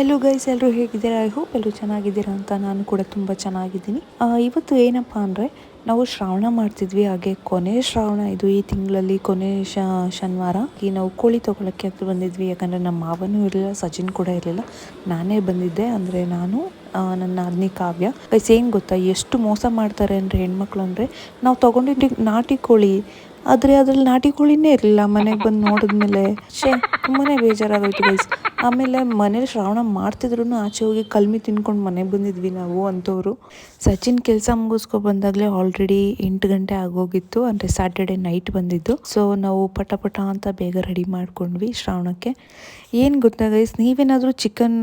Hello guys ಎಲ್ಲರೂ ಹೇಗಿದ್ದೀರಾ? I hope ಎಲ್ಲರೂ ಚೆನ್ನಾಗಿದ್ದೀರಾ ಅಂತ ನಾನು ಕೂಡ ತುಂಬ ಚೆನ್ನಾಗಿದ್ದೀನಿ. ಇವತ್ತು ಏನಪ್ಪ ಅಂದರೆ, ನಾವು ಶ್ರಾವಣ ಮಾಡ್ತಿದ್ವಿ. ಹಾಗೆ ಕೊನೆ ಶ್ರಾವಣ, ಇದು ಈ ತಿಂಗಳಲ್ಲಿ ಕೊನೆ ಶ, ಶನಿವಾರ. ಈ ನಾವು ಕೋಳಿ ತೊಗೊಳಕ್ಕೆ ಅಂತ ಬಂದಿದ್ವಿ. ಯಾಕಂದರೆ ನಮ್ಮ ಮಾವನೂ ಇರಲಿಲ್ಲ, ಸಚಿನ್ ಕೂಡ ಇರಲಿಲ್ಲ. ನಾನೇ ಬಂದಿದ್ದೆ ಅಂದರೆ ನಾನು ನನ್ನ ನಾದಿನಿ ಕಾವ್ಯ. ಗೈಸ್ ಏನು ಗೊತ್ತಾ? ಎಷ್ಟು ಮೋಸ ಮಾಡ್ತಾರೆ ಅಂದರೆ ಹೆಣ್ಮಕ್ಳು ಅಂದರೆ, ನಾವು ತೊಗೊಂಡಿದ್ದು ನಾಟಿ ಕೋಳಿ. ಆದರೆ ಅದರಲ್ಲಿ ನಾಟಿ ಕೋಳಿನೇ ಇರಲಿಲ್ಲ. ಮನೆಗೆ ಬಂದು ನೋಡಿದ್ಮೇಲೆ ಶೇ ತುಂಬಾ ಬೇಜಾರಾಗೋಯ್ತು ಗೈಸ್ ಆಮೇಲೆ ಮನೇಲಿ ಶ್ರಾವಣ ಮಾಡ್ತಿದ್ರು ಆಚೆ ಹೋಗಿ ಕಲ್ಮಿ ತಿನ್ಕೊಂಡು ಮನೆಗೆ ಬಂದಿದ್ವಿ ನಾವು ಅಂಥವ್ರು. ಸಚಿನ್ ಕೆಲಸ ಮುಗಿಸ್ಕೊ ಬಂದಾಗಲೇ ಆಲ್ರೆಡಿ ಎಂಟು ಗಂಟೆ ಆಗೋಗಿತ್ತು, ಅಂದರೆ ಸ್ಯಾಟರ್ಡೆ ನೈಟ್ ಬಂದಿದ್ದು. ಸೊ ನಾವು ಪಟ ಪಟ ಅಂತ ಬೇಗ ರೆಡಿ ಮಾಡ್ಕೊಂಡ್ವಿ ಶ್ರಾವಣಕ್ಕೆ. ಏನು ಗೊತ್ತಾ ಗೈಸ್ ನೀವೇನಾದರೂ ಚಿಕನ್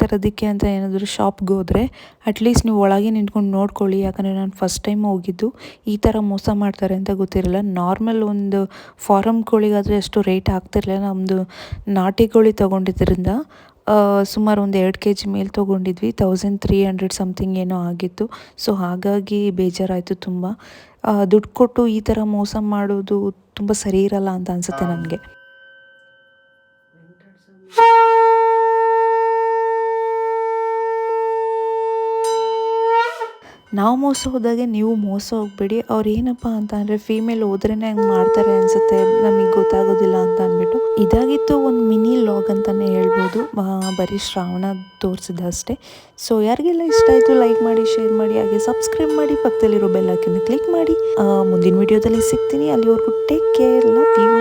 ತರೋದಕ್ಕೆ ಅಂತ ಏನಾದರೂ ಶಾಪ್ಗೆ ಹೋದರೆ ಅಟ್ಲೀಸ್ಟ್ ನೀವು ಒಳಗೆ ನಿಂತ್ಕೊಂಡು ನೋಡ್ಕೊಳ್ಳಿ, ಯಾಕಂದರೆ ನಾನು ಫಸ್ಟ್ ಟೈಮ್ ಹೋಗಿದ್ದು. ಈ ಥರ ಮೋಸ ಮಾಡ್ತಾರೆ ಅಂತ ಗೊತ್ತಿರಲಿಲ್ಲ ನಾರ್ಮಲ್ ಒಂದು ಫಾರಮ್ ಕೋಳಿಗಾದರೆ ಅಷ್ಟು ರೇಟ್ ಆಗ್ತಿರಲಿಲ್ಲ. ನಮ್ಮದು ನಾಟಿ ಕೋಳಿ ತೊಗೊಂಡಿದ್ದರಿಂದ ಸುಮಾರು ಒಂದು ಎರಡು ಕೆ ಜಿ ಮೇಲೆ ತೊಗೊಂಡಿದ್ವಿ. ತೌಸಂಡ್ ತ್ರೀ ಹಂಡ್ರೆಡ್ ಸಮಥಿಂಗ್ ಏನೋ ಆಗಿತ್ತು. ಸೊ ಹಾಗಾಗಿ ಬೇಜಾರಾಯಿತು ತುಂಬ. ದುಡ್ಡು ಕೊಟ್ಟು ಈ ಥರ ಮೋಸ ಮಾಡೋದು ತುಂಬ ಸರಿ ಇರಲ್ಲ ಅಂತ ಅನಿಸುತ್ತೆ ನನಗೆ ನಾವು ಮೋಸ ಹೋದಾಗೆ ನೀವು ಮೋಸ ಹೋಗ್ಬೇಡಿ. ಅವ್ರು ಏನಪ್ಪ ಅಂತ ಅಂದರೆ ಫೀಮೇಲ್ ಹೋದ್ರೇ ಹಂಗೆ ಮಾಡ್ತಾರೆ ಅನಿಸುತ್ತೆ. ನಮಗೆ ಗೊತ್ತಾಗೋದಿಲ್ಲ ಅಂತ ಅಂದ್ಬಿಟ್ಟು. ಇದಾಗಿತ್ತು ಒಂದು ಮಿನಿ ಲಾಗ್ ಅಂತಲೇ ಹೇಳ್ಬೋದು ಬರೀ ಶ್ರಾವಣ ತೋರಿಸಿದಷ್ಟೇ ಸೊ ಯಾರಿಗೆಲ್ಲ ಇಷ್ಟ ಆಯಿತು ಲೈಕ್ ಮಾಡಿ ಶೇರ್ ಮಾಡಿ, ಹಾಗೆ ಸಬ್ಸ್ಕ್ರೈಬ್ ಮಾಡಿ, ಪಕ್ಕದಲ್ಲಿರೋ ಬೆಲ್ ಕ್ಲಿಕ್ ಮಾಡಿ. ಮುಂದಿನ ವಿಡಿಯೋದಲ್ಲಿ ಸಿಗ್ತೀನಿ. ಅಲ್ಲಿವರೆಗೂ ಟೇಕ್ ಕೇರ್ ಲವ್ ಯು